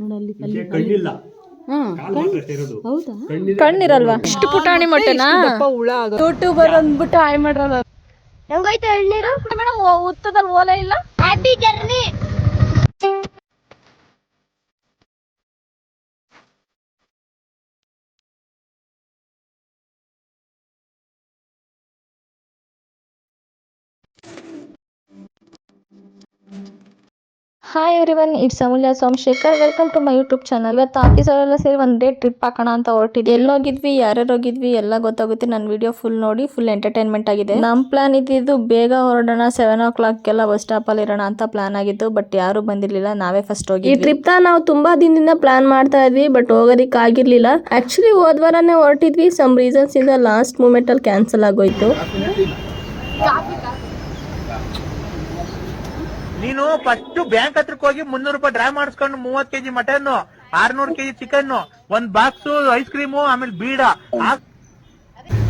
ನೋಡಲ್ಲಿ ಕಣ್ಣಿಲ್ಲ. ಹ್ಮ್ ಕಾಲು ಇರೋದು ಹೌದಾ? ಕಣ್ಣಿರಲ್ವಾ? ಇಷ್ಟು ಪುಟಾಣಿ ಮೊಟ್ಟೆನಾ? ಯೂಟ್ಯೂಬರ್ ಅಂದ್ಬಿಟ್ಟು ಹಾಯ್ ಮಾಡ್ರಲ್ಲ. ಹೆಂಗೈತೆ ಎಳ್ನೀರು? ಮೇಡಮ್ ಉತ್ತದಲ್ಲಿ ಓಲೆ ಇಲ್ಲ? Happy journey. Hi everyone it's Amulya Somashekar welcome to my YouTube channel ಇವತ್ತು ಆಫೀಸ್ ಅವರೆಲ್ಲ ಸೇರಿ ಒಂದು ಡೇ ಟ್ರಿಪ್ ಹಾಕೋಣ ಅಂತ ಹೊರಟಿದ್ವಿ. ಎಲ್ಲೋಗಿದ್ವಿ ಯಾರ್ಯಾರು ಹೋಗಿದ್ವಿ ಎಲ್ಲ ಗೊತ್ತಾಗುತ್ತೆ. ನನ್ನ ವಿಡಿಯೋ ಫುಲ್ ನೋಡಿ ಫುಲ್ ಎಂಟರ್ಟೈನ್ಮೆಂಟ್ ಆಗಿದೆ. ನಮ್ಮ ಪ್ಲಾನ್ ಇದ್ದಿದ್ದು ಬೇಗ ಹೊರಡೋಣ ಸೆವೆನ್ ಓ ಕ್ಲಾಕ್ಗೆಲ್ಲ ಬಸ್ ಸ್ಟಾಪಲ್ಲಿ ಇರೋಣ ಅಂತ ಪ್ಲಾನ್ ಆಗಿತ್ತು ಬಟ್ ಯಾರು ಬಂದಿರಲಿಲ್ಲ. ನಾವೇ ಫಸ್ಟ್ ಹೋಗಿ ಈ ಟ್ರಿಪ್ ನಾವು ತುಂಬಾ ದಿನದಿಂದ ಪ್ಲಾನ್ ಮಾಡ್ತಾ ಇದ್ವಿ ಬಟ್ ಹೋಗೋದಕ್ಕೆ ಆಗಿರ್ಲಿಲ್ಲ. ಆಕ್ಚುಲಿ ಹೋದ್ವಾರನೇ ಹೊರಟಿದ್ವಿ. ಸಮ್ ರೀಸನ್ಸ್ ಇಂದ ಲಾಸ್ಟ್ ಮೂಮೆಂಟ್ ಅಲ್ಲಿ ಕ್ಯಾನ್ಸಲ್ ಆಗೋಯ್ತು. ನೀನು ಫಸ್ಟ್ ಬ್ಯಾಂಕ್ ಹತ್ರಕ್ಕೆ ಹೋಗಿ ಮುನ್ನೂರು ರೂಪಾಯಿ ಡ್ರಾ ಮಾಡಿಸ್ಕೊಂಡು ಮೂವತ್ ಕೆಜಿ ಮಟನ್ ಆರ್ನೂರ್ ಕೆಜಿ ಚಿಕನ್ ಒಂದ್ ಬಾಕ್ಸ್ ಐಸ್ ಕ್ರೀಮು ಆಮೇಲೆ ಬೀಡ. ಹಾಕ್-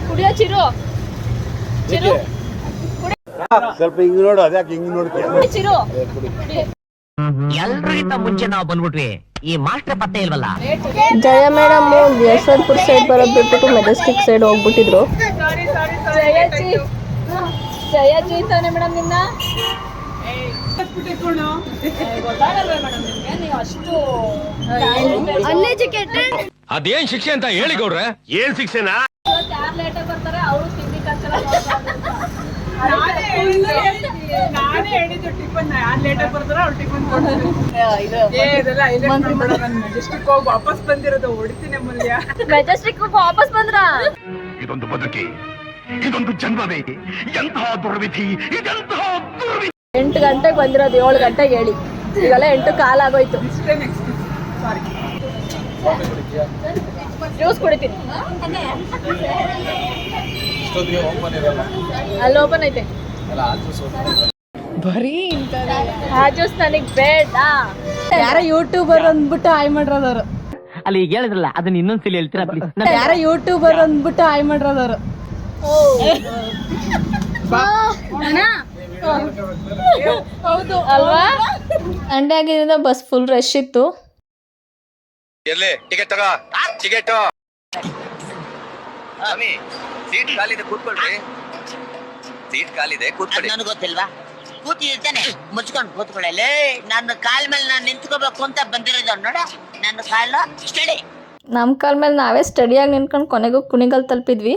ಕುಡಿಯೋ ಚಿರು. ಸ್ವಲ್ಪ ಹಿಂಗ್ ನೋಡು ಅದ್ಯಾಕೆ ಹಿಂಗ್ ನೋಡ್ತೀಯ? ಚಿರು. ಎಲ್ರಿಗಿಂತ ಮುಂಚೆ ನಾವು ಬಂದ್ಬಿಟ್ವಿ. ಈ ಮಾಸ್ಟರ್ ಪತ್ತೆ ಇಲ್ವಲ್ಲ? ಜಯ ಮೇಡಮ್ ಯಶವಂತಪುರ ಸೈಡ್ ಬರೋದ್ ಬಿಟ್ಬಿಟ್ಟು ಮೆಜೆಸ್ಟಿಕ್ ಸೈಡ್ ಹೋಗ್ಬಿಟ್ಟಿದ್ರು. ಜಯ ಜೈತಾನೆ ಮೇಡಮ್ ನಿನ್ನ. ಅನ್ಎಜುಕೇಟೆಡ್ ಅದೇನ್ ಶಿಕ್ಷೆ ಅಂತ ಹೇಳಿ ಗೌಡ್ರೆ? ಏನ್ ಶಿಕ್ಷೆನಾ? ಮೆಜೆಸ್ಟಿಕ್ ಹೋಗಿ ವಾಪಸ್ ಬಂದಿರೋದು ಹೊಡಿತೀನಿ ಮೂಲ್ಯ ಮೆಜೆಸ್ಟಿಕ್ ವಾಪಸ್ ಬಂದ್ರ ಇದೊಂದು ಬದುಕಿ ಇದೊಂದು ಜನ್ಮವೇ ಎಂತಹ ದುರ್ವಿಧಿ ಇದೆಂತಹ ದುರ್ವಿಧಿ. ಎಂಟು ಗಂಟೆಗೆ ಬಂದಿರೋದು ಏಳು ಗಂಟೆಗೆ ಹೇಳಿ. ಈಗೆಲ್ಲ ಎಂಟು ಕಾಲ್ ಆಗೋಯ್ತು. ಇಷ್ಟೇ ನೆಕ್ಸ್ಟ್ ಸಾರಿ ಜ್ಯೂಸ್ ಕುಡಿತೀನಿ. ಅಲ್ಲಿ ಓಪನ್ ಐತೆ. ಬರೀ ಆ ಜ್ಯೂಸ್ ನನಗೆ ಬೇಡ. ಯಾರ ಯೂಟ್ಯೂಬರ್ ಅಂದ್ಬಿಟ್ಟು ಆಯ್ ಮಾಡ್ರದವ್ರು. ಅಲ್ಲಿ ಈಗ ಹೇಳಿದ್ರಲ್ಲ ಅದನ್ನ ಇನ್ನೊಂದ್ಸಲಿ ಹೇಳ್ತೀರಾ ಪ್ಲೀಸ್ ಯಾರ ಯೂಟ್ಯೂಬರ್ ಅಂದ್ಬಿಟ್ಟು ಆಯ್ ಮಾಡ್ರದವ್ರು. ಹೌದು. ಅಲ್ವಾ? ಅಂಡೆ ಆಗಿದ್ರಿಂದ ಬಸ್ ಫುಲ್ ರಶ್ ಇತ್ತು. ಎಲ್ಲಿ ಟಿಕೆಟ್ ತಗೋ. ಟಿಕೆಟ್ ಸ್ವಾಮಿ ಸೀಟ್ ಖಾಲಿದೆ ಕೂತ್ಕೊಳ್ರಿ. ಸೀಟ್ ಖಾಲಿದೆ ಕೂತ್ಕೊಳ್ಳಿ ನನಗೆ ಗೊತ್ತಿಲ್ವಾ? ಕೂತಿರ್ತಾನೆ ಮುಚ್ಕೊಂಡು ಕೂತ್ಕೊಳ್ಳಲೇ ನನ್ನ ಕಾಲ್ ಮೇಲೆ ನಾನು ನಿಂತ್ಕೋಬೇಕು ಅಂತ ಬಂದಿರೋದು. ನೋಡ ನನ್ನ ಕಾಲ ಸ್ಟಡಿ ನಮ್ಮ ಕಾಲ ಮೇಲೆ ನಾವೇ ಸ್ಟಡಿಯಾಗಿ ನಿಂತ್ಕೊಂಡು ಕೊನೆಗೂ ಕುಣಿಗಲ್ ತಲುಪಿದ್ವಿ.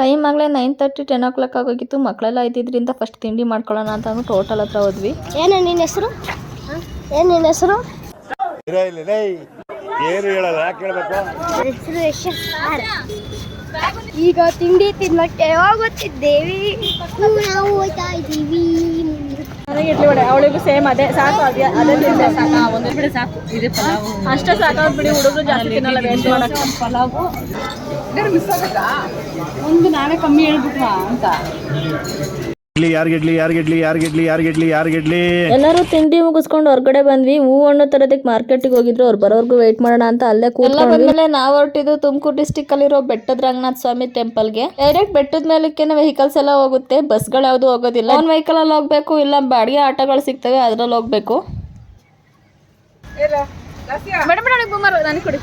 ಟೈಮ್ ಆಗಲೇ nine thirty ten o'clock ಆಗೋಗಿತ್ತು. ಮಕ್ಕಳೆಲ್ಲ ಇದ್ದಿದ್ದರಿಂದ ಫಸ್ಟ್ ತಿಂಡಿ ಮಾಡ್ಕೊಳ್ಳೋಣ ಅಂತ ಅಂದ್ಬಿಟ್ಟು ಹೋಟೆಲ್ ಹತ್ರ ಹೋದ್ವಿ. ಏನು ನಿನ್ನ ಹೆಸರು? ಏನು ನಿನ್ನ ಹೆಸರು? ಇಲ್ಲಿ ಲೇ ಏನು ಹೇಳಲ್ಲ ಯಾಕೆ ಹೇಳ್ಬೇಕು? ಹೆಸರು ಯಶಸ್ ಈಗ ತಿಂಡಿ ತಿನ್ನಕ್ಕೆ ಹೋಗುತ್ತಿದ್ದೇವೆ. ನಾವು ಹೋಗ್ತಾ ಇದ್ದೀವಿ. ನನಗೆ ಇಡ್ಲಿ ವಡೆ ಅವಳಿಗೂ ಸೇಮ್ ಅದೇ. ಸಾಕು ಅದೇ ಅದೇ ತಿಂದೆ. ಸಾಕು. ಒಂದು ಬಿಡಿ ಸಾಕು. ಇದೆ ಪಲಾವು. ಅಷ್ಟೇ ಸಾಕಾಗ್ ಬಿಡಿ ಹುಡುಗರು ಜಾಸ್ತಿ ತಿನ್ನಲ್ಲ ವೇಸ್ಟ್ ಮಾಡಕ್ಕೆ. ಪಲಾವು. ಮಿಸ್ ಆಗುತ್ತಾ? ಒಂದು ನಾವೇ ಕಮ್ಮಿ ಹೇಳ್ಬಿಟ್ವಾ ಅಂತ. ಇಡ್ಲಿ ಯಾರಿಗಿಡ್ಲಿ ಯಾರಿಗಿಡ್ಲಿ ಯಾರಿಗಿಡ್ಲಿ ಯಾರಿಗಿಡ್ಲಿ ಯಾರಿಗಿಡ್ಲಿ ಎಲ್ಲರೂ ತಿಂಡಿ ಮುಗಿಸ್ಕೊಂಡು ಹೊರಗಡೆ ಬಂದ್ವಿ. ಹೂ ಹಣ್ಣು ತರೋದಕ್ಕೆ ಮಾರ್ಕೆಟಿಗೆ ಹೋಗಿದ್ರು. ಅವ್ರು ಬರೋರ್ಗು ವೇಟ್ ಮಾಡೋಣ ಅಂತ ಅಲ್ಲೇ ಕೂತ್ಕೊಂಡ್ಮೇಲೆ ನಾವು ಹೊರಟಿದ್ದು ತುಮಕೂರು ಡಿಸ್ಟಿಕ್ ಅಲ್ಲಿರೋ ಬೆಟ್ಟದ ರಂಗನಾಥ ಸ್ವಾಮಿ ಟೆಂಪಲ್ಗೆ ಡೈರೆಕ್ಟ್ ಬೆಟ್ಟದ ಮೇಲಕ್ಕೇನೆ ವೆಹಿಕಲ್ಸ್ ಎಲ್ಲ ಹೋಗುತ್ತೆ. ಬಸ್ಗಳು ಯಾವುದು ಹೋಗೋದಿಲ್ಲ. ಒಂದ್ ವೆಹಿಕಲ್ ಅಲ್ಲಿ ಹೋಗ್ಬೇಕು ಇಲ್ಲ ಬಾಡಿಗೆ ಆಟೋಗಳು ಸಿಗ್ತವೆ ಅದ್ರಲ್ಲಿ ಹೋಗ್ಬೇಕು. ಮೇಡಮ್ ಮೇಡಮ್ ನನಗೆ ಕೊಡಿ.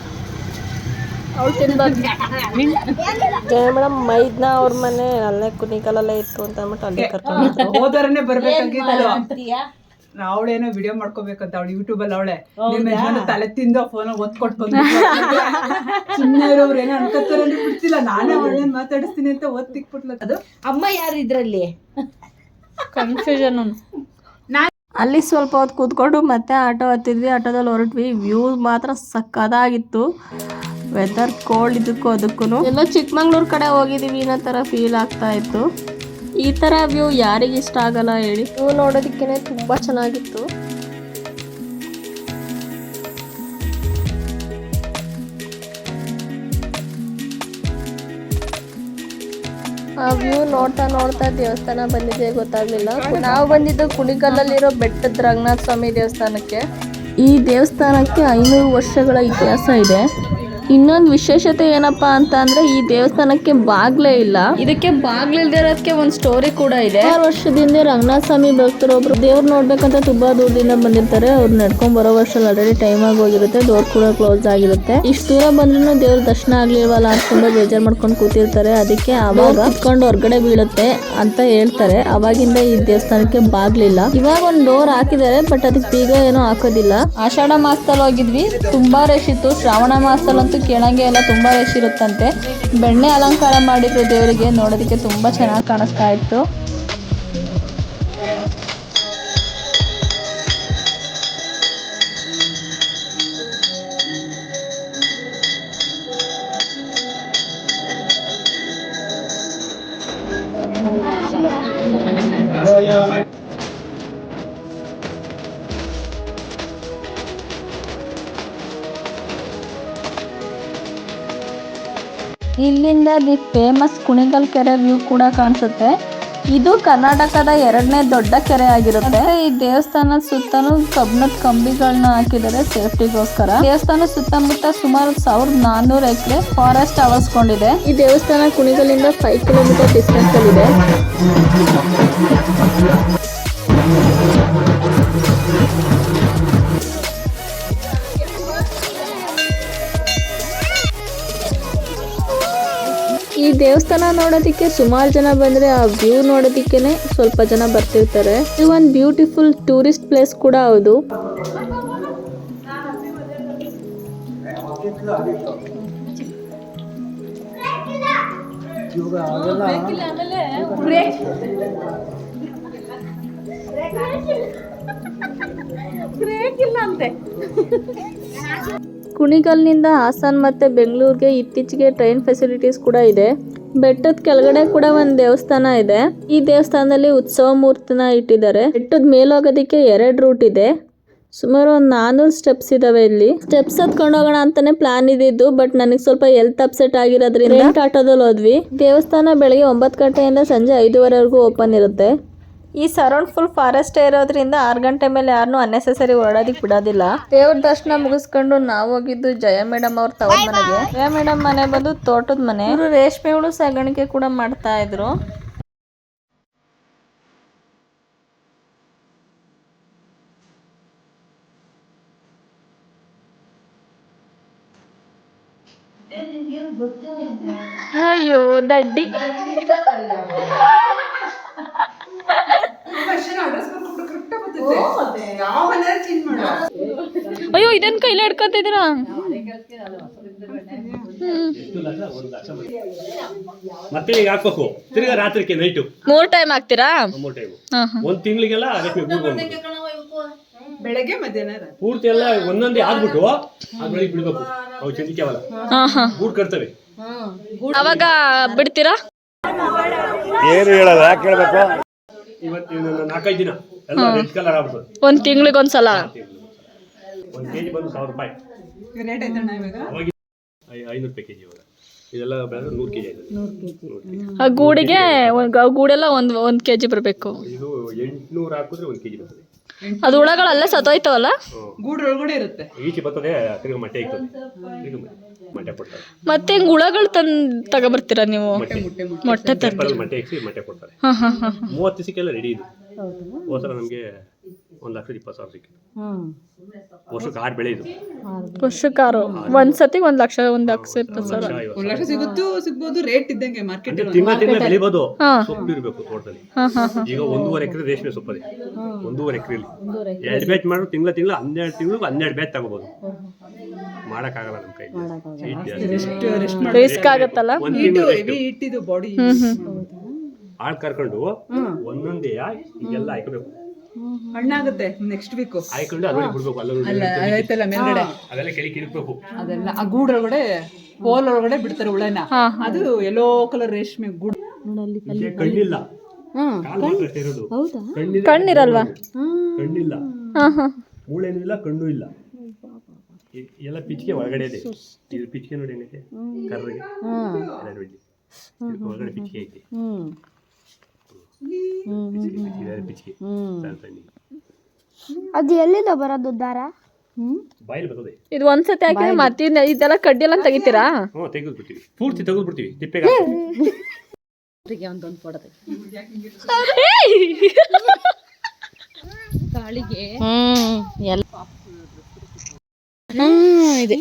ಮೇಡಮ್ ಮೈದ್ನ ಅವ್ರ ಮನೆ ಅಲ್ಲೇ ಕುನಿಕಲಲ್ಲೇ ಇತ್ತು ಅಂತ ಅಂದ್ಬಿಟ್ಟು ಅಲ್ಲಿ ಕರ್ಕೊಂಡು ಹೋದರನೇ ಬರ್ಬೇಕಾಗಿತ್ತು ಅವಳೇನೋ ವಿಡಿಯೋ ಮಾಡ್ಕೋಬೇಕಂತ ಅವಳು ಯೂಟ್ಯೂಬ್ ಅಲ್ಲಿ ಅವಳೆ ನಿಮ್ಮ ತಲೆ ತಿಂದು ಫೋನ್ ಒತ್ ಕೊಟ್ಟು ಬಂದು ಸುಮ್ಮನೆ ಇರೋರು ಏನೋ ಅನ್ಕೋತಾರೆ ಬಿಡ್ತಿಲ್ಲ. ನಾನೇ ಅವಳೇನ್ ಮಾತಾಡಿಸ್ತೀನಿ ಅಂತ ಒತ್ ತಿಕ್ಬಿಟ್ಲ. ಅದು ಅಮ್ಮ ಯಾರು ಇದ್ರಲ್ಲಿ? ಕನ್ಫ್ಯೂಷನ್ ಅಲ್ಲಿ ಸ್ವಲ್ಪ ಹೊತ್ತು ಕೂತ್ಕೊಂಡು ಮತ್ತೆ ಆಟೋ ಹತ್ತಿದ್ವಿ. ಆಟೋದಲ್ಲಿ ಹೊರಟ್ವಿ. ವ್ಯೂ ಮಾತ್ರ ಸಕ್ಕದಾಗಿತ್ತು ವೆದರ್ ಕೋಲ್ಡ್ ಇದಕ್ಕೂ ಅದಕ್ಕೂ ಎಲ್ಲ ಚಿಕ್ಕಮಂಗ್ಳೂರ್ ಕಡೆ ಹೋಗಿದೀವಿ ಅನ್ನೋ ಥರ ಫೀಲ್ ಆಗ್ತಾ ಇತ್ತು. ಈ ಥರ ವ್ಯೂ ಯಾರಿಗೆ ಇಷ್ಟ ಆಗಲ್ಲ ಹೇಳಿ. ವ್ಯೂ ನೋಡೋದಕ್ಕೇನೆ ತುಂಬ ಚೆನ್ನಾಗಿತ್ತು. ಆ ವ್ಯೂ ನೋಡ್ತಾ ನೋಡ್ತಾ ದೇವಸ್ಥಾನ ಬಂದಿದೆ ಗೊತ್ತಾಗ್ಲಿಲ್ಲ. ನಾವು ಬಂದಿದ್ದು ಕುಣಿಗಲ್ಲಲ್ಲಿರೋ ಬೆಟ್ಟದ ರಂಗನಾಥ ಸ್ವಾಮಿ ದೇವಸ್ಥಾನಕ್ಕೆ. ಈ ದೇವಸ್ಥಾನಕ್ಕೆ ಐನೂರು ವರ್ಷಗಳ ಇತಿಹಾಸ ಇದೆ. ಇನ್ನೊಂದು ವಿಶೇಷತೆ ಏನಪ್ಪಾ ಅಂತ ಅಂದ್ರೆ ಈ ದೇವಸ್ಥಾನಕ್ಕೆ ಬಾಗ್ಲೇ ಇಲ್ಲ. ಇದಕ್ಕೆ ಬಾಗ್ಲಿಲ್ದೇ ಇರೋದಕ್ಕೆ ಒಂದು ಸ್ಟೋರಿ ಕೂಡ ಇದೆ. ಆರು ವರ್ಷದಿಂದ ರಂಗನಾಥ ಸ್ವಾಮಿ ಭಕ್ತರು ಒಬ್ರು ದೇವ್ರು ನೋಡ್ಬೇಕಂತ ತುಂಬಾ ದೂರದಿಂದ ಬಂದಿರ್ತಾರೆ. ಅವ್ರು ನಡ್ಕೊಂಡ್ ಬರೋ ವರ್ಷದಲ್ಲಿ ಆಲ್ರೆಡಿ ಟೈಮ್ ಆಗಿ ಹೋಗಿರುತ್ತೆ. ಡೋರ್ ಕೂಡ ಕ್ಲೋಸ್ ಆಗಿರುತ್ತೆ. ಇಷ್ಟು ದೂರ ಬಂದ್ರೂ ದೇವ್ರ ದರ್ಶನ ಆಗ್ಲಿಲ್ವಲ್ಲ ಅನ್ಕೊಂಡು ಬೇಜಾರ್ ಮಾಡ್ಕೊಂಡು ಕೂತಿರ್ತಾರೆ. ಅದಕ್ಕೆ ಅವಾಗ ಕುತ್ಕೊಂಡು ಹೊರಗಡೆ ಬೀಳುತ್ತೆ ಅಂತ ಹೇಳ್ತಾರೆ. ಅವಾಗಿಂದ ಈ ದೇವಸ್ಥಾನಕ್ಕೆ ಬಾಗ್ಲಿಲ್ಲ ಇವಾಗ ಒಂದು ಡೋರ್ ಹಾಕಿದ್ದಾರೆ ಬಟ್ ಅದಕ್ಕೆ ಬೀಗ ಏನೋ ಹಾಕೋದಿಲ್ಲ. ಆಷಾಢ ಮಾಸದಲ್ಲಿ ಹೋಗಿದ್ವಿ. ತುಂಬಾ ರಶ್ ಇತ್ತು. ಶ್ರಾವಣ ಮಾಸದಲ್ಲಂತೂ ಕೇಳಂಗೆ ಎಲ್ಲ ತುಂಬಾ ರಶ್ ಇರುತ್ತಂತೆ. ಬೆಣ್ಣೆ ಅಲಂಕಾರ ಮಾಡಿದ್ರು ದೇವರಿಗೆ ನೋಡೋದಕ್ಕೆ ತುಂಬಾ ಚೆನ್ನಾಗಿ ಕಾಣಿಸ್ತಾ ಇತ್ತು. ಇಲ್ಲಿಂದ ದಿ ಫೇಮಸ್ ಕುಣಿಗಲ್ ಕೆರೆ ವ್ಯೂ ಕೂಡ ಕಾಣಿಸುತ್ತೆ. ಇದು ಕರ್ನಾಟಕದ ಎರಡನೇ ದೊಡ್ಡ ಕೆರೆ ಆಗಿರುತ್ತೆ. ಈ ದೇವಸ್ಥಾನದ ಸುತ್ತಲೂ ಕಬ್ಬಿಣದ ಕಂಬಿಗಳನ್ನ ಹಾಕಿದ್ದಾರೆ ಸೇಫ್ಟಿಗೋಸ್ಕರ. ದೇವಸ್ಥಾನ ಸುತ್ತಮುತ್ತ ಸುಮಾರು ಸಾವಿರದ ನಾನ್ನೂರು ಎಕರೆ ಫಾರೆಸ್ಟ್ ಆವರಿಸ್ಕೊಂಡಿದೆ ಈ ದೇವಸ್ಥಾನ ಕುಣಿಗಲಿಂದ ಫೈವ್ ಕಿಲೋಮೀಟರ್ ಡಿಸ್ಟೆನ್ಸ್ ಅಲ್ಲಿದೆ. ಈ ದೇವಸ್ಥಾನ ನೋಡೋದಕ್ಕೆ ಸುಮಾರು ಜನ ಬಂದ್ರೆ ಆ ವ್ಯೂ ನೋಡೋದಕ್ಕೇನೆ ಸ್ವಲ್ಪ ಜನ ಬರ್ತಿರ್ತಾರೆ. ಇದು ಒಂದು ಬ್ಯೂಟಿಫುಲ್ ಟೂರಿಸ್ಟ್ ಪ್ಲೇಸ್ ಕೂಡ ಹೌದು. ಕುಣಿಗಲ್ನಿಂದ ಹಾಸನ್ ಮತ್ತೆ ಬೆಂಗಳೂರಿಗೆ ಇತ್ತೀಚೆಗೆ ಟ್ರೈನ್ ಫೆಸಿಲಿಟೀಸ್ ಕೂಡ ಇದೆ. ಬೆಟ್ಟದ ಕೆಳಗಡೆ ಕೂಡ ಒಂದು ದೇವಸ್ಥಾನ ಇದೆ. ಈ ದೇವಸ್ಥಾನದಲ್ಲಿ ಉತ್ಸವ ಮೂರ್ತಿನ ಇಟ್ಟಿದ್ದಾರೆ. ಬೆಟ್ಟದ ಮೇಲೋಗೋದಕ್ಕೆ ಎರಡು ರೂಟ್ ಇದೆ. ಸುಮಾರು ಒಂದು ನಾನ್ನೂರು ಸ್ಟೆಪ್ಸ್ ಇದಾವೆ ಇಲ್ಲಿ. ಸ್ಟೆಪ್ಸ್ ಹತ್ಕೊಂಡು ಹೋಗೋಣ ಅಂತಾನೆ ಪ್ಲಾನ್ ಇದ್ದಿದ್ದು ಬಟ್ ನನಗೆ ಸ್ವಲ್ಪ ಹೆಲ್ತ್ ಅಪ್ಸೆಟ್ ಆಗಿರೋದ್ರಿಂದ. ಆಟೋದಲ್ಲಿ ಹೋದ್ವಿ ದೇವಸ್ಥಾನ ಬೆಳಗ್ಗೆ ಒಂಬತ್ತು ಗಂಟೆಯಿಂದ ಸಂಜೆ ಐದುವರೆವರೆಗೂ ಓಪನ್ ಇರುತ್ತೆ. ಈ ಸರೌಂಡ್ ಫುಲ್ ಫಾರೆಸ್ಟ್ ಇರೋದ್ರಿಂದ ಆರು ಗಂಟೆ ಮೇಲೆ ಯಾರನ್ನೂ ಅನ್ನೆಸೆಸರಿ ಓಡಾಡಿಕ್ ಬಿಡೋದಿಲ್ಲ. ದೇವ್ರ ದರ್ಶನ ಮುಗಿಸ್ಕೊಂಡು ನಾವು ಹೋಗಿದ್ದು ಜಯ ಮೇಡಮ್ ಅವ್ರ ತವ್ರ ಮನೆಗೆ. ಜಯ ಮೇಡಮ್ ಮನೆ ಬಂದು ತೋಟದ ಮನೆ. ಇವರು ರೇಷ್ಮೆ ಹುಳು ಸಾಗಾಣಿಕೆ ಕೂಡ ಮಾಡ್ತಾ ಇದ್ರು. ಅಯ್ಯೋ ದಡ್ಡಿ ಅಯ್ಯೋ ಇದನ್ ಕೈಲಿ ಹಿಡ್ಕೊತಿದ್ದೀರಾ? ಮತ್ತೆ ಹಾಕ್ಬೇಕು. ತಿರ್ಗಾ ರಾತ್ರಿಗೆ ನೈಟು ಮೂರ್ ಟೈಮ್ ಹಾಕ್ತೀರಾ? ಮೂರ್ ಟೈಮ್ ಒಂದ್ ತಿಂಗಳಿಗೆಲ್ಲ ಅದಕ್ಕೆ ಬೆಳಗ್ಗೆ ಮಧ್ಯಾಹ್ನ ರಾತ್ರಿ. ಪೂರ್ತಿ ಎಲ್ಲ ಒಂದೊಂದೇ ಆದ್ಬಿಟ್ಟು ಅದ್ರೊಳಗೆ ಬಿಡ್ಬೇಕು. ಅವು ಚಂದಿಕ್ಯಾವಲ್ಲ ಹಾ ಹಾ. ಗೂಡು ಕಟ್ತವೆ. ಅವಾಗ ಬಿಡ್ತೀರಾ? ಏನು ಹೇಳಲ್ಲ ಯಾಕೆ ಹೇಳ್ಬೇಕು? ಇವತ್ತು ನಾಲ್ಕೈದು ದಿನ. ಎಲ್ಲ ರೆಡ್ ಕಲರ್ ಆಗ್ಬಿಡ್ತದೆ. ಒಂದ್ ತಿಂಗ್ಳಿಗೆ ಒಂದು ಕೆಜಿ ಬಂದು ಸಾವಿರ ರೂಪಾಯಿ. ರೇಟ್ ಐತಣ್ಣ ಇವಾಗ? ಅವಾಗ ಐನೂರು ರೂಪಾಯಿ ಕೆಜಿ ಇವಾಗ. ಇದೆಲ್ಲ ಬೆಳೆದ್ರೆ ನೂರು ಕೆಜಿ ಆಯ್ತದೆ. ನೂರು ಆ ಗೂಡಿಗೆ ಒಂದ್ ಆ ಗೂಡೆಲ್ಲ ಒಂದ್ ಒಂದ್ ಕೆಜಿ ಬರಬೇಕು. ಇದು ಎಂಟ್ನೂರು ಹಾಕಿದ್ರೆ ಒಂದು ಕೆಜಿ ಬರ್ತದೆ. ಅದು ಹುಳಗಳೆಲ್ಲ ಸತ್ತೋಯ್ತವಲ್ಲ? ಒಳಗಡೆ ಇರುತ್ತೆ. ಈಚೆ ಬರ್ತದೆ ತಿರ್ಗಾ ಮೊಟ್ಟೆ ಇರ್ತದೆ. ತಿರ್ಗಾ ಮೊಟ್ಟೆ ಕೊಡ್ತಾರೆ. ಮತ್ತೆ ಹೆಂಗ್ ಹುಳಗಳು ತಂದ್ ತಗೊಬರ್ತೀರಾ ನೀವು? ಮೊಟ್ಟೆ. ಮೊಟ್ಟೆ ಪೇಪರಲ್ಲಿ ಮೊಟ್ಟೆ. ಇಕ್ಕಿ ಮೊಟ್ಟೆ ಕೊಡ್ತಾರೆ. ಹಾ ಹಾ ಹಾ ಮೂವತ್ತು ದಿವಸಕ್ಕೆಲ್ಲ ರೆಡಿ ಇದು. ಹೋದ. ನಮಗೆ ಒಂದು ಲಕ್ಷದ ಇಪ್ಪತ್ತು ಸಾವಿರ ಸಿಕ್ಕಿತು. ವರ್ಷಕ್ಕೆ ಆರು ಬೆಳೆ ಇದು. ವರ್ಷಕ್ಕಾರು? ಒಂದ್ ಸತಿ ಒಂದ್ ಲಕ್ಷ ಒಂದ್ ಲಕ್ಷ ಇಪ್ಪತ್ತು ಸಾವಿರ. ಲಕ್ಷ ಐವತ್ತು ಒಂದ್ ಲಕ್ಷ ಸಿಗುತ್ತೂ ಸಿಗ್ಬೋದು ರೇಟ್ ಇದ್ದಂಗೆ ಮಾರ್ಕೆಟ್ ತಿಂಗಳ ತಿಂಗಳ ಬೆಳಿಬೋದು ಹಾ. ಸೊಪ್ಪು ಇರಬೇಕು ತೋಟದಲ್ಲಿ. ಹಾ ಈಗ ಒಂದೂವರೆ ಎಕರೆ ರೇಷ್ಮೆ ಸೊಪ್ಪದೆ ಒಂದೂವರೆ ಎಕರೆಲಿ. ಎರಡು ಬ್ಯಾಚ್ ಮಾಡಿದ್ರು ತಿಂಗಳ ತಿಂಗಳ ಹನ್ನೆರಡು ತಿಂಗಳು ಹನ್ನೆರಡು ಬ್ಯಾಚ್ ತಗೋಬೋದು. ಮಾಡಕ್ಕಾಗಲ್ಲ ನಮ್ಮ ಕೈ ರೆಸ್ಟ್ ರಿಸ್ಕ್ ಆಗತ್ತಲ್ಲ? ಒಂದು ಇಟ್ಟು ತಿಂಗಳು ಹೆವಿ ಇಟ್ಟಿದ್ದು ಬಾಡಿ ಆಳ್ ಕರ್ಕೊಂಡು ಒಂದೊಂದೇ ಈಗೆಲ್ಲ ಹಾಕಬೇಕು. ಹಣ್ಣಾಗುತ್ತೆ ನೆಕ್ಸ್ಟ್ ವೀಕ್ ಬಿಡ್ಬೇಕು ಅಲ್ಲ ಅಲ್ಲ ಮೇಲ್ಗಡೆ? ಅದೆಲ್ಲ ಕೆಳಗೆ ಕಿರಿಕ್ಬೇಕು ಅದೆಲ್ಲ ಆ ಗೂಡೊಳಗಡೆ ಹೋಲ್ ಒಳಗಡೆ ಬಿಡ್ತಾರೆ ಹುಳನ. ಅದು ಎಲ್ಲೋ ಕಲರ್ ರೇಷ್ಮೆ ಗೂಡು. ಕಣ್ಣಿಲ್ಲ. ಕಾಲು ಮಾತ್ರ ಅಷ್ಟೇ ಇರೋದು ಕಣ್ಣಿದೆ ಕಣ್ಣಿರಲ್ವಾ? ಕಣ್ಣಿಲ್ಲ. ಹಾ ಹಾ. ಮೂಳೆನೂ ಇಲ್ಲ ಕಣ್ಣು ಇಲ್ಲ. ಇ- ಎಲ್ಲ ಪಿಚ್ಕೆ ಒಳಗಡೆ ಇದೆ. ಇದು ಪಿಚ್ಕೆ ನೋಡಿ ಕರ್ರಿಗೆ. ಒಳಗಡೆ ಪಿಚ್ಕೆ ಐತೆ. ಪಿಚ್ಕೆ ಪಿಚ್ಕೆ. ಪಿಚ್ಕೆ ಸಣ್ಣ ಸಣ್ಣ ಅದು ಎಲ್ಲಿಂದ ಬರೋದು ದಾರ ಬಾಯಲ್ಲಿ ಬರ್ತದೆ. ಇದು ಒಂದ್ಸತಿ ಹಾಕಿದ್ರೆ ಮತ್ತೆ ಇದ್ನ- ಇದೆಲ್ಲ ಕಡ್ಡಿ ಎಲ್ಲ ತೆಗಿತೀರಾ? ಹ್ಞೂ ತೆಗೆದು ಬಿಡ್ತೀವಿ ಪೂರ್ತಿ ತೆಗೆದು ಬಿಡ್ತೀವಿ ತಿಪ್ಪೆಗೆ ಹಾಕ್ತೀವಿ.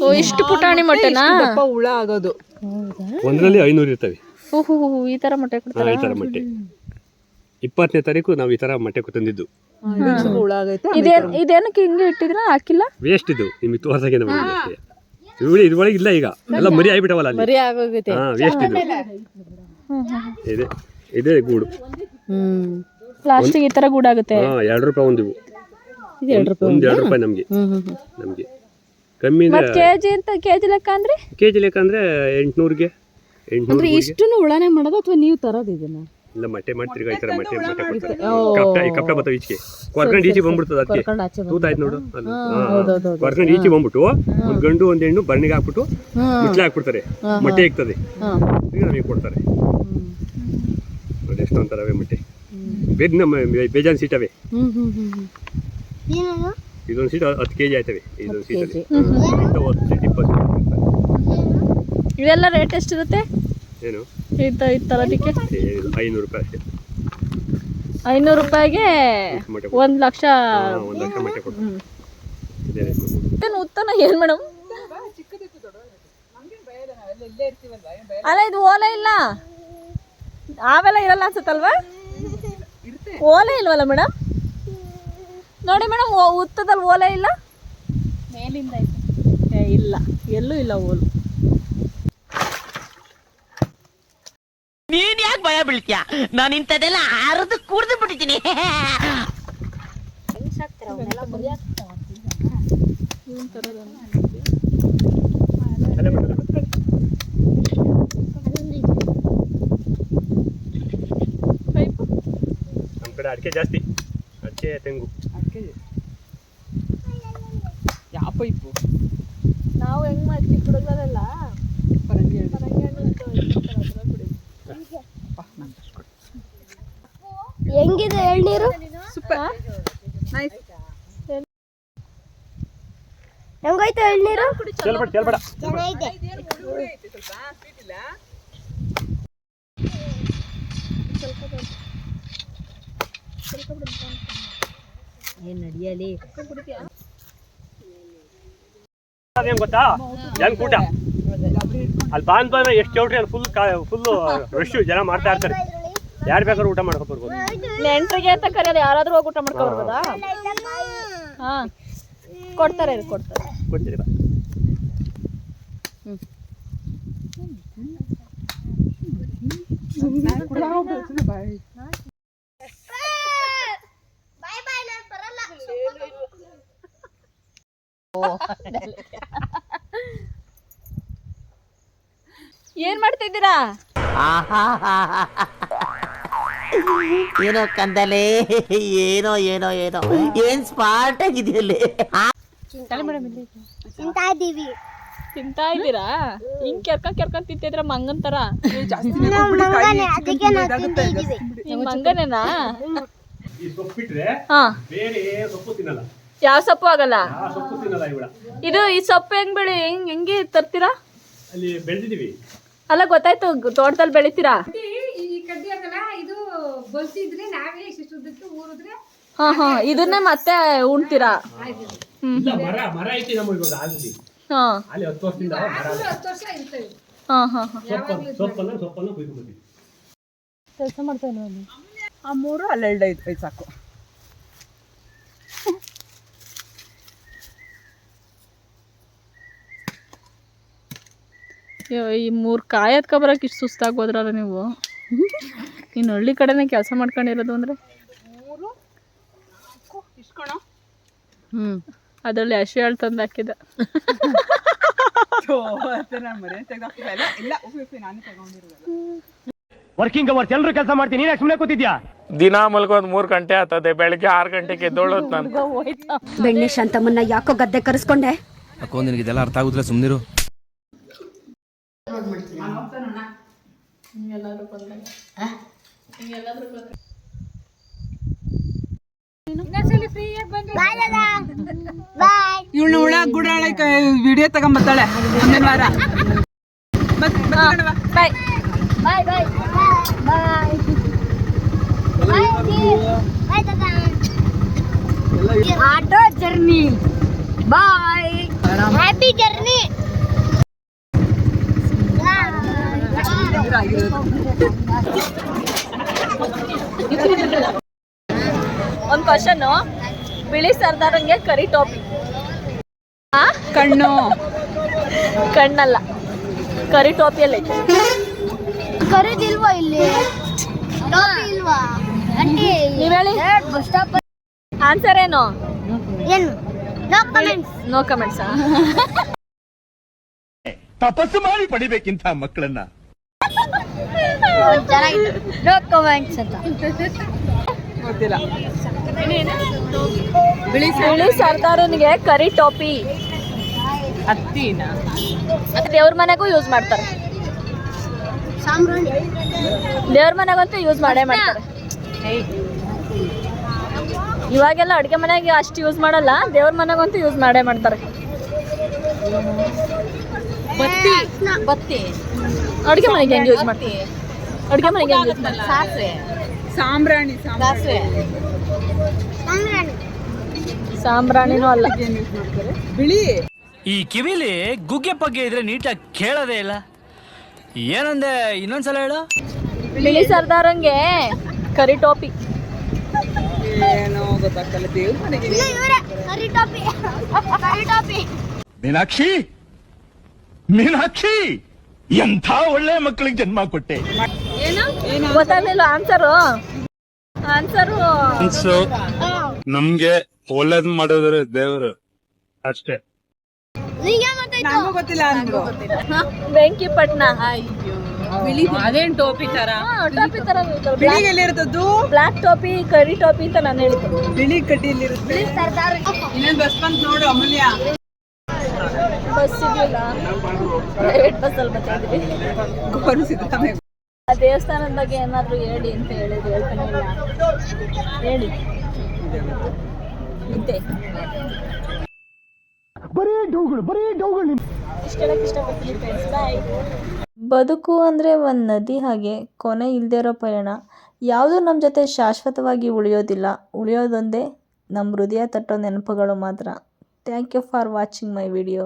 ಓ, ಇಷ್ಟು ಪುಟಾಣಿ ಮೊಟ್ಟೆನಾ? ಉಳ ಹುಳ ಆಗೋದು. ಒಂದರಲ್ಲಿ ಐನೂರು ಇರ್ತವೆ. ಓಹೋ ಈ ತರ ಮೊಟ್ಟೆ ಕೊಡ್ತಾರಾ? ಈ ಥರ ಮೊಟ್ಟೆ. ಇಪ್ಪತ್ತನೇ ತಾರೀಕು ನಾವು ಈ ಥರ ಮೊಟ್ಟೆ ತಂದಿದ್ದು. ಇದೇನ್ ಇದೇನಕ್ಕೆ ಹಿಂಗೆ ಇಟ್ಟಿದ್ರ ಹಾಕಿಲ್ಲ? ವೇಸ್ಟ್ ಇದು ನಿಮಗೆ ತೋರ್ಸಕ್ಕೆ ನಮಗೆ ಅಷ್ಟೇ. ಇವಳಿ ಇದ್ರೊಳಗೆ ಇಲ್ಲ ಈಗ. ಎಲ್ಲ ಮರಿ ಆಗಿಬಿಟ್ಟವಲ್ಲ ಅಲ್ಲಿ. ಆಗೋಗುತ್ತೆ ಹಾ ವೇಸ್ಟ್ ಇದು. ಇದೆ ಇದೇ ಗೂಡು. ಪ್ಲಾಸ್ಟಿಕ್ ಈ ತರ ಗೂಡಾಗುತ್ತೆ. ಹಾ ಎರಡು ರೂಪಾಯಿ ಒಂದು ಇವು. ಒಂದು ಎರಡು ರೂಪಾಯಿ ನಮಗೆ. ನಮಗೆ. ಕಮ್ಮಿ ಅಂದ್ರೆ ಕೆಜಿ ಅಂತ ಕೆಜಿ ಲೆಕ್ಕ ಅಂದ್ರೆ? ಕೆ ಜಿ ಲೆಕ್ಕ ಅಂದ್ರೆ ಎಂಟ್ನೂರಿಗೆ ಎಂಟ್ನೂರು ಇಷ್ಟು ಉಳಾನೆ ಮಾಡೋದು ಅಥವಾ ನೀವು ತರೋದು ಇದನ್ನ? ಇಲ್ಲ ಮೊಟ್ಟೆ ಮಾಡ್ತೀರಿ ಈ ಥರ ಮೊಟ್ಟೆ ಮಟ್ಟೆ ಕೊಡ್ತಾರೆ. ಕಪ್ಟ ಈ ಕಪ್ಟ ಬರ್ತಾವೆ ಈಚೆಗೆ. ಕೊರ್ಕೊಂಡು ಈಚೆ ಬಂದ್ಬಿಡ್ತದೆ ಅದಕ್ಕೆ. ತೂತಾಯ್ತು ನೋಡು. ಅಲ್ಲಿ. ಕೊರ್ಕೊಂಡು ಈಚೆ ಬಂದ್ಬಿಟ್ಟು ಒಂದು ಗಂಡು ಒಂದು ಹೆಣ್ಣು ಬರ್ಣಿಗೆ ಹಾಕ್ಬಿಟ್ಟು ಮುಚ್ಚಲೆ ಹಾಕ್ಬಿಡ್ತಾರೆ. ಮಟ್ಟೆ ಇಕ್ತದೆ ನಮಗೆ ಕೊಡ್ತಾರೆ. ನೋಡಿ ಎಷ್ಟು ಅಂತಾರವೆ ಮೊಟ್ಟೆ. ಬೇರೆ ನಮ್ಮ ಬೇಜಾನ್ ಸೀಟ್ ಅವೇ. ಇದೊಂದು ಸೀಟ್ ಹತ್ತು ಕೆ ಜಿ ಆಯ್ತವೆ ಇದೊಂದು ಸೀಟಲ್ಲಿ. ಹತ್ತು ಸೀಟ್ ಇಪ್ಪತ್ತು ಸೀಟ್ ಇವೆಲ್ಲ ರೇಟ್ ಎಷ್ಟಿರುತ್ತೆ? ಏನು? ಇತ್ತ ಇತ್ತಲ್ಲ ಅದಕ್ಕೆ ಐನೂರು ರೂಪಾಯಿ ಅಷ್ಟೇ. ಐನೂರು ರೂಪಾಯಿಗೆ ಒಂದ್ ಲಕ್ಷ. ಉತ್ತನ ಏನ್ ಮೇಡಮ್? ಅಲ್ಲ ಇದು ಓಲೆ ಇಲ್ಲ. ಆವೆಲ್ಲ ಇರಲ್ಲ ಅನ್ಸುತ್ತಲ್ವಾ? ಓಲೆ ಇಲ್ವಲ್ಲ ಮೇಡಮ್? ನೋಡಿ ಮೇಡಮ್ ಉತ್ತದಲ್ಲಿ ಓಲೆ ಇಲ್ಲ? ಮೇಲಿಂದ ಏ ಇಲ್ಲ. ಎಲ್ಲೂ ಇಲ್ಲ ಓಲು ನೀನ್ ಯಾಕೆ ಭಯ ಬೀಳ್ತೀಯ ನಾನು ಇಂಥದ್ದೆಲ್ಲ ಅರ್ದು ಕುಡ್ದು ಬಿಟ್ಟಿದ್ದೀನಿ. ಅಲ್ಲೇ ಬಿಡು, ಅಲ್ಲೇ ಬಿಡು. ನಮ್ಮ ಕಡೆ ಅಡಿಕೆ ಜಾಸ್ತಿ. ಅಡಿಕೆ ತೆಂಗು. ಯಾವ ಪೈಪು? ನಾವು ಹೆಂಗ್ ಮಾಡ್ತೀವಿ? ಹುಡುಗರೆಲ್ಲ ಪರಂಗಿ ಹಣ್ಣು. ಪರಂಗಿ ಹಣ್ಣು ಅಂತ ಇಟ್ಕೊತಾರೆ, ಅದ್ರಲ್ಲಿ ಕುಡಿಯೋದು. ಅಪ್ಪ, ನಂದು ಅಷ್ಟು ಕೊಡು. ಹೆಂಗಿದೆ ಎಳ್ನೀರು ಸೂಪರ್ ನೈಸ್ ಹೆಂಗೋಯ್ತು ಎಳ್ನೀರು? ಚೆಲ್ಬೇಡ ಚೆಲ್ಬೇಡ ಚೆನ್ನಾಗಿದೆ ಏನ್ ನಡಿಯಲಿ? ಅದೇನ್ ಗೊತ್ತಾ? ಹೆಂಗ್ ಊಟ? ಅಲ್ಲಿ ಬಾಂದ್ ಬಂದ್ರೆ ಎಷ್ಟು ಚೌಟ್ರಿ ಅಲ್ಲಿ ಫುಲ್ ಫುಲ್ ರಶ್ ಜನ ಮಾಡ್ತಾ ಇರ್ತಾರೆ. ಯಾರು ಬೇಕಾದ್ರೂ ಊಟ ಮಾಡ್ಕೊ ಬರ್ಬೋದು. ನೆಂಟ್ರಿಗೆ ಅಂತ ಕರೆಯೋದು ಯಾರಾದ್ರೂ ಹೋಗಿ ಊಟ ಮಾಡ್ಕೊಬರ್ಬೋದಾ? ಹಾ. ಕೊಡ್ತಾರೆ ಇರು, ಕೊಡ್ತಾರೆ. ಕೊಡ್ತೀರಿ ಬಾ ಏನ್ ಮಾಡ್ತಿದ್ದೀರಾ? ಏನೋ ಕಂದಲೆ ಏನೋ ಏನೋ ಏನೋ. ಏನ್ ಸ್ಮಾರ್ಟ್ ಆಗಿದೆಯಲ್ಲಿ ತಿಂತಾ ಇದ್ದೀವಿ. ತಿಂತಾ ಇದ್ದೀರಾ? ಹಿಂಗ್ ಕೆರ್ಕೊಂಡ್ ಕೆರ್ಕೊಂಡ್ ತಿಂತಿದ್ರ ಮಂಗನ್ ತರ. ಮಂಗನೇನಾ? ಈ ಸೊಪ್ಪು ಹಾ. ಬೇರೆ ಸೊಪ್ಪು ತಿನ್ನಲ್ಲ. ಯಾವ ಸೊಪ್ಪು ಆಗಲ್ಲ? ಇದು ಈ ಸೊಪ್ಪು ಹೆಂಗ್ ಬೆಳಿ ಹೆಂಗ್ ಹೆಂಗೆ ತರ್ತೀರಾ? ಅಲ್ಲಿ ಗೊತ್ತಾಯ್ತು ತೋಟದಲ್ಲಿ ಬೆಳಿತೀರಾ? ಹಾ ಹಾ ಇದನ್ನೇ ಮತ್ತೆ ಉಣ್ತೀರಾ? ಇಲ್ಲ ಮರ ಮರ ಐತಿ ನಮ್ಮ ಇವಾಗ ಆಲ್ರೆಡಿ. ಹಾ. ಅಲ್ಲಿ ಹತ್ತು ವರ್ಷದಿಂದ ಮರ ಹಾ ಹಾ ಹಾ. ಸೊಪ್ಪನ್ನು ಸೊಪ್ಪನ್ನು ಸೊಪ್ಪನ್ನು ಕುಯ್ಕೊಂಡ್ಬರ್ತೀವಿ ಕೆಲಸ ಮಾಡ್ತಾ ಇಲ್ವಾ ಅಲ್ಲಿ ಆ ಮೂರು ಅಲ್ಲಿ ಎರಡು ಐದು ಐದು ಸಾಕು. ಅಯ್ಯೋ, ಈ ಮೂರ್ ಕಾಯಿ ಎತ್ಕೊಬರಕ್ ಇಷ್ಟು ಸುಸ್ತಾಗೋದ್ರಲ್ಲ ನೀವು? ಇನ್ನು ಹಳ್ಳಿ ಕಡೆನೇ ಕೆಲಸ ಮಾಡ್ಕೊಂಡಿರೋದು ಅಂದ್ರೆ? ಇಸ್ಕೊಣ ಹ್ಮ್. ಅದ್ರಲ್ಲಿ ಹಸಿ ಹಾಳು ತಂದು ಹಾಕಿದ. ವರ್ಕಿಂಗ್ ಅವರ್ಸ್ ಎಲ್ಲರೂ ಕೆಲಸ ಮಾಡ್ತೀನಿ. ನೀನು ಸುಮ್ಮನೆ ಕೂತಿದ್ಯಾ? ದಿನ ಮಲ್ಕೊಂದ್ ಮೂರ್ ಗಂಟೆ ಆತದೆ. ಬೆಳಿಗ್ಗೆ ಆರ್ ಗಂಟೆಗೆ ಎದ್ದೋಳತ್ ನಾನು. ಬೆಣ್ಣೆ ಶಾಂತಮ್ಮನ್ನ ಯಾಕೋ ಗದ್ದೆ ಕರೆಸ್ಕೊಂಡೆ? ಅಕ್ಕೋ ನಿನಗೆ ಇದೆಲ್ಲ ಅರ್ಥ ಆಗುದಿಲ್ಲ ಸುಮ್ಮನಿರು ಬಾಯ್ ಇವಳು ಹುಳ ವಿಡಿಯೋ ತಗೊಂಬತ್ತಾಳೆ ಮುಂದಿನ ವಾರ ಬತ್- ಬತ್ ಕಣವ್ವ. ಬಾಯ್ bye bye bye bye bye ತಾತ auto journey bye happy journey ಒಂದು ಕ್ವಶನ್ ಬಿಳಿ ಸರ್ದಾರಂಗೆ ಕರಿ ಟೋಪಿ. ಆ? ಕಣ್ಣು. ಕಣ್ಣಲ್ಲ. ಕರಿ ಟೋಪಿಯಲ್ಲಿ. ಕರಿದಿಲ್ವಾ ಇಲ್ಲಿ? ಟೋಪಿ ಇಲ್ವಾ? ಅಂಟಿ ನೀವ್ ಹೇಳಿ. ಬಸ್ ಸ್ಟಾಪ್ ಆನ್ಸರ್ ಏನು? ಏನು? ನೋ ಕಮೆಂಟ್ಸ್ ನೋ ಕಮೆಂಟ್ಸ್ ತಪಸ್ಸು ಮಾಡಿ ಪಡಿಬೇಕಿಂತ ಮಕ್ಕಳನ್ನ. ಚೆನ್ನಾಗಿದೆ ನೋ ಕಮೆಂಟ್ಸ್ ಅಂತ. ಗೊತ್ತಿಲ್ಲ. ಬಿಳಿ ಸರ್ದಾರನಿಗೆ ಕರಿ ಟೋಪಿ. ಹತ್ತಿನ. ದೇವ್ರ ಮನೆಗೂ ಯೂಸ್ ಮಾಡ್ತಾರೆ. ಸಾಂಬ್ರಾಣಿ ದೇವ್ರ ಮನೆಗಂತೂ ಯೂಸ್ ಮಾಡೇ ಮಾಡ್ತಾರೆ. ಇವಾಗೆಲ್ಲ ಅಡುಗೆ ಮನೆಗೆ ಅಷ್ಟು ಯೂಸ್ ಮಾಡಲ್ಲ ದೇವ್ರ ಮನೆಗಂತೂ ಯೂಸ್ ಮಾಡೇ ಮಾಡ್ತಾರೆ. ಬತ್ತಿ. ಬತ್ತಿ. ಅಡುಗೆ ಮನೆಗೆ ಹೆಂಗೆ ಯೂಸ್ ಮಾಡ್ತೀವಿ ಅಡುಗೆ ಮನೆಗೆ ಹೆಂಗೆ ಯೂಸ್ ಮಾಡ್ತಾರೆ? ಸಾಂಬ್ರಾಣಿ ಸಾಂಬ್ರಾಣಿ. ಸಾಂಬ್ರಾಣಿನೂ ಅಲ್ಲ. ಬಿಳಿ. ಈ ಕಿವಿಲಿ ಗುಗ್ಗೆ ಪಗ್ಗೆ ಇದ್ರೆ ನೀಟಾಗಿ ಕೇಳೋದೇ ಇಲ್ಲ. ಏನಂದೆ ಇನ್ನೊಂದ್ಸಲ ಹೇಳು. ಬಿಳಿ ಸರ್ದಾರಂಗೆ ಕರಿ ಟೋಪಿ. ಏನೋ ಗೊತ್ತಾಗ್ತಲ್ಲ ದೇವ್ರ ಮನೆಗೆ ಇಲ್ಲ ಇವರೇ ಕರಿ ಟೋಪಿ. ಕರಿ ಟೋಪಿ. ಮೀನಾಕ್ಷಿ ಮೀನಾಕ್ಷಿ ಎಂಥ ಒಳ್ಳೆ ಮಕ್ಕಳಿಗೆ ಜನ್ಮ ಕೊಟ್ಟೆ. ಗೊತ್ತಾಗ್ಲಿಲ್ಲ ಆನ್ಸರು ಆನ್ಸರು ನಮ್ಗೆ ಒಳ್ಳೇದ್ ಮಾಡಿದ್ರೆ ದೇವ್ರು. ಅಷ್ಟೇ. ನಿಂಗೆ ಗೊತ್ತಾಯ್ತು ಗೊತ್ತಿಲ್ಲ ಅಂದ್ರು. ಹಾಯ್ ಅದೇನ್ ಟೋಪಿ ತರ? ಟೋಪಿ ತರ ಬ್ಲಾಕ್ ಟೋಪಿ ಕರಿ ಟೋಪಿ ಅಂತ ನಾನು ಹೇಳ್ತೀನಿ. ಬಿಳಿ ಕಡ್ಡಿಲಿರುತ್ತೆ ಇನ್ನೊಂದು ಬಸ್ ಬಂತು ನೋಡು ಅಮೂಲ್ಯ. ಬಸ್ ಸಿಗ್ಲಿಲ್ಲ ಪ್ರೈವೇಟ್ ಬಸ್ಸಲ್ಲಿ ಬರ್ತಾ ಇದ್ದೀವಿ ಸಿದ್ದರಾಮಯ್ಯ ಆ ದೇವಸ್ಥಾನದ ಬಗ್ಗೆ ಏನಾದ್ರು ಹೇಳಿ ಅಂತ ಹೇಳಿದ್ರು ಹೇಳ್ತಾನೆ ಇಲ್ಲ. ಹೇಳಿ. ಇದ್ದೆ ಬದುಕು ಅಂದರೆ ಒಂದು ನದಿ ಹಾಗೆ ಕೊನೆ ಇಲ್ಲದೇ ಇರೋ ಪಯಣ. ಯಾವುದೂ ನಮ್ಮ ಜೊತೆ ಶಾಶ್ವತವಾಗಿ ಉಳಿಯೋದಿಲ್ಲ. ಉಳಿಯೋದೊಂದೇ ನಮ್ಮ ಹೃದಯ ತಟ್ಟೋ ನೆನಪುಗಳು ಮಾತ್ರ. Thank you for watching my video